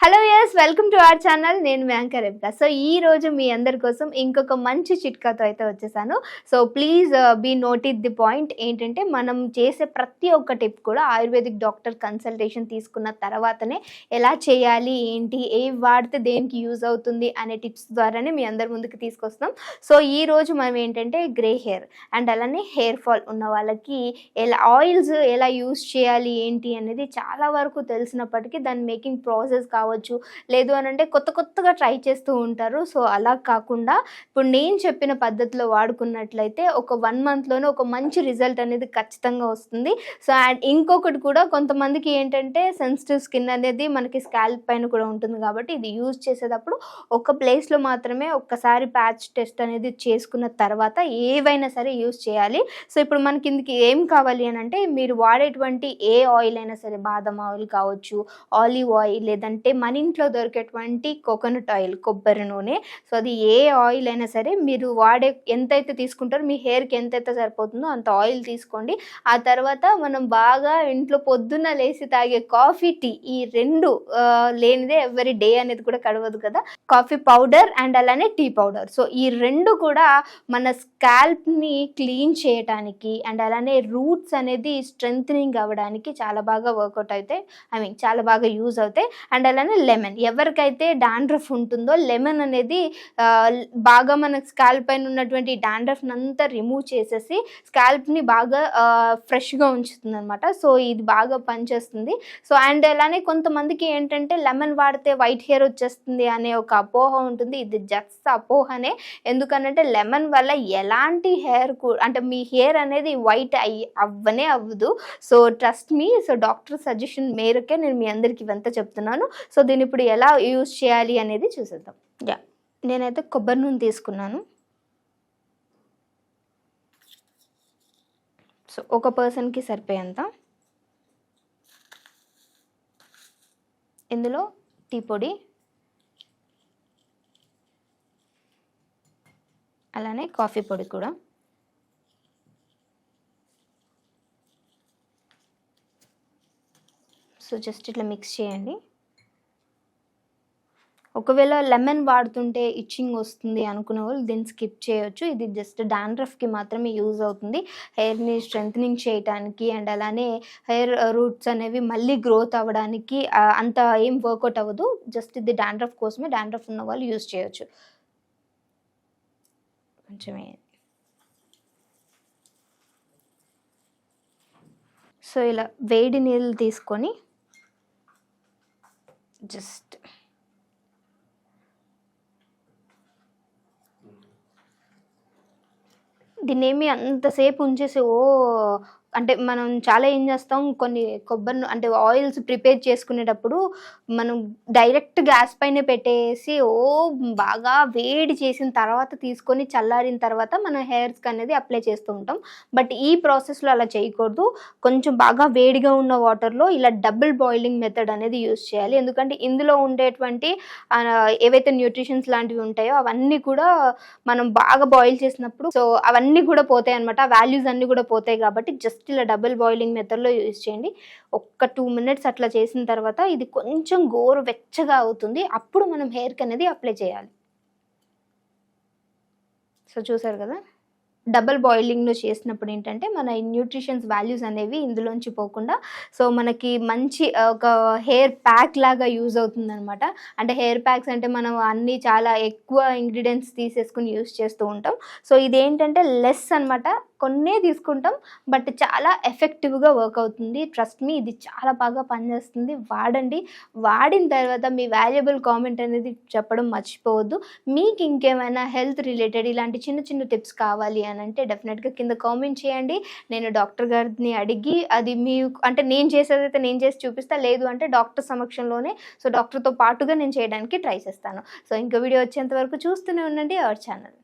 Hello yes welcome to our channel నేను మ్యాంకర్ Rebekah. So ఈ రోజు మీ అందరి కోసం ఇంకొక మంచి చిట్కాతో అయితే వచ్చేసాను. So please be noted the point ఏంటంటే మనం చేసే ప్రతి ఒక్క టిప్ కూడా ఆయుర్వేదిక్ డాక్టర్ కన్సల్టేషన్ తీసుకున్న తర్వాతనే ఎలా చేయాలి ఏంటి ఏ వాడితే దేనికి యూజ్ అవుతుంది అనే టిప్స్ ద్వారానే మీ అందరి ముందుకు తీసుకొస్తాం సో ఈ రోజు మనం ఏంటంటే గ్రే హెయిర్ అండ్ అలానే హెయిర్ ఫాల్ ఉన్న వాళ్ళకి ఎలా ఆయిల్స్ ఎలా యూజ్ చేయాలి ఏంటి అనేది చాలా వరకు తెలిసినప్పటికీ దాని మేకింగ్ ప్రాసెస్ కావాలి కావచ్చు లేదు అని అంటే కొత్త కొత్తగా ట్రై చేస్తూ ఉంటారు. సో అలా కాకుండా ఇప్పుడు నేను చెప్పిన పద్ధతిలో వాడుకున్నట్లయితే ఒక వన్ మంత్లోనే ఒక మంచి రిజల్ట్ అనేది ఖచ్చితంగా వస్తుంది. సో అండ్ ఇంకొకటి కూడా కొంతమందికి ఏంటంటే సెన్సిటివ్ స్కిన్ అనేది మనకి స్కాల్ప్ పైన కూడా ఉంటుంది కాబట్టి ఇది యూజ్ చేసేటప్పుడు ఒక ప్లేస్లో మాత్రమే ఒక్కసారి ప్యాచ్ టెస్ట్ అనేది చేసుకున్న తర్వాత ఏవైనా సరే యూజ్ చేయాలి. సో ఇప్పుడు మనకి ఇందుకు ఏం కావాలి అని అంటే మీరు వాడేటువంటి ఏ ఆయిల్ అయినా సరే బాదం ఆయిల్ కావచ్చు ఆలివ్ ఆయిల్ లేదంటే మన ఇంట్లో దొరికేటువంటి కోకోనట్ ఆయిల్ కొబ్బరి నూనె. సో అది ఏ ఆయిల్ అయినా సరే మీరు వాడే ఎంతైతే తీసుకుంటారో మీ హెయిర్కి ఎంతైతే సరిపోతుందో అంత ఆయిల్ తీసుకోండి. ఆ తర్వాత మనం బాగా ఇంట్లో పొద్దున్న లేచి తాగే కాఫీ టీ ఈ రెండు లేనిదే ఎవరి డే అనేది కూడా కడవదు కదా. కాఫీ పౌడర్ అండ్ అలానే టీ పౌడర్ సో ఈ రెండు కూడా మన స్కాల్ప్ని క్లీన్ చేయటానికి అండ్ అలానే రూట్స్ అనేది స్ట్రెంగ్ అవ్వడానికి చాలా బాగా వర్కౌట్ అవుతాయి. ఐ మీన్ చాలా బాగా యూజ్ అవుతాయి. అండ్ అలానే లెమన్. ఎవరికైతే డాండ్రఫ్ ఉంటుందో లెమన్ అనేది బాగా మన స్కాల్ప్ పైన ఉన్నటువంటి డాండ్రఫ్ అంతా రిమూవ్ చేసేసి స్కాల్ప్ని బాగా ఫ్రెష్గా ఉంచుతుంది అనమాట సో ఇది బాగా పనిచేస్తుంది. సో అండ్ అలానే కొంతమందికి ఏంటంటే లెమన్ వాడితే వైట్ హెయిర్ వచ్చేస్తుంది అనే ఒక అపోహ ఉంటుంది. ఇది జస్ట్ అపోహనే. ఎందుకనంటే లెమన్ వల్ల ఎలాంటి హెయిర్ అంటే మీ హెయిర్ అనేది వైట్ అయ్యి అవ్వనే అవ్వదు. So trust me. So doctor suggestion మేరకే నేను మీ అందరికి ఇవంతా చెప్తున్నాను. సో దీన్ని ఇప్పుడు ఎలా యూజ్ చేయాలి అనేది చూసేద్దాం. యా. నేనైతే కొబ్బరి నూనె తీసుకున్నాను. సో ఒక పర్సన్కి సరిపోయేంత. ఇందులో టీ పొడి. అలానే కాఫీ పొడి కూడా. సో జస్ట్ ఇట్లా మిక్స్ చేయండి. ఒకవేళ లెమన్ వాడుతుంటే ఇచ్చింగ్ వస్తుంది అనుకునే వాళ్ళు దీన్ని స్కిప్ చేయొచ్చు. ఇది జస్ట్ డాండ్రఫ్కి మాత్రమే యూజ్ అవుతుంది. హెయిర్ని స్ట్రెంగ్ చేయడానికి అండ్ అలానే హెయిర్ రూట్స్ uh, అనేవి మళ్ళీ గ్రోత్ అవ్వడానికి uh, అంత ఏం వర్కౌట్ అవ్వదు. జస్ట్ ఇది డాండ్రఫ్ కోసమే డాండ్రఫ్ ఉన్న వాళ్ళు యూజ్ చేయొచ్చు. కొంచెమే. సో ఇలా వేడి నీళ్ళు తీసుకొని జస్ట్ దీన్ని ఏమి అంతసేపు ఉంచేసి ఓ అంటే మనం చాలా ఏం చేస్తాం కొన్ని కొబ్బరి అంటే ఆయిల్స్ ప్రిపేర్ చేసుకునేటప్పుడు మనం డైరెక్ట్ గ్యాస్ పైన పెట్టేసి ఓ బాగా వేడి చేసిన తర్వాత తీసుకొని చల్లారిన తర్వాత మన హెయిర్స్కి అనేది అప్లై చేస్తూ ఉంటాం. బట్ ఈ ప్రాసెస్లో అలా చేయకూడదు. కొంచెం బాగా వేడిగా ఉన్న వాటర్లో ఇలా డబుల్ బాయిలింగ్ మెథడ్ అనేది యూస్ చేయాలి. ఎందుకంటే ఇందులో ఉండేటువంటి ఏవైతే న్యూట్రిషన్స్ లాంటివి ఉంటాయో అవన్నీ కూడా మనం బాగా బాయిల్ చేసినప్పుడు సో అవన్నీ కూడా పోతాయి అనమాట వాల్యూస్ అన్నీ కూడా పోతాయి కాబట్టి జస్ట్ ఇలా డబుల్ బాయిలింగ్ మెథడ్లో యూజ్ చేయండి. ఒక్క టూ మినిట్స్ అట్లా చేసిన తర్వాత ఇది కొంచెం గోరు వెచ్చగా అవుతుంది. అప్పుడు మనం హెయిర్కి అనేది అప్లై చేయాలి. సో చూసారు కదా? డబల్ బాయిలింగ్లో చేసినప్పుడు ఏంటంటే మన న్యూట్రిషన్స్ వాల్యూస్ అనేవి ఇందులోంచి పోకుండా సో మనకి మంచి ఒక హెయిర్ ప్యాక్ లాగా యూజ్ అవుతుంది అనమాట అంటే హెయిర్ ప్యాక్స్ అంటే మనం అన్నీ చాలా ఎక్కువ ఇంగ్రీడియంట్స్ తీసేసుకుని యూజ్ చేస్తూ ఉంటాం. సో ఇదేంటంటే లెస్ అనమాట కొన్నే తీసుకుంటాం బట్ చాలా ఎఫెక్టివ్గా వర్క్ అవుతుంది. ట్రస్ట్ మీ ఇది చాలా బాగా పనిచేస్తుంది. వాడండి. వాడిన తర్వాత మీ వాల్యుబుల్ కామెంట్ అనేది చెప్పడం మర్చిపోవద్దు. మీకు ఇంకేమైనా హెల్త్ రిలేటెడ్ ఇలాంటి చిన్న చిన్న టిప్స్ కావాలి అని అంటే డెఫినెట్గా కింద కామెంట్ చేయండి. నేను డాక్టర్ గారిని అడిగి అది మీ అంటే నేను చేసేదైతే నేను చేసి చూపిస్తా లేదు అంటే డాక్టర్ సమక్షంలోనే సో డాక్టర్తో పాటుగా నేను చేయడానికి ట్రై చేస్తాను. సో ఇంకో వీడియో వచ్చేంత వరకు చూస్తూనే ఉండండి. Our channel.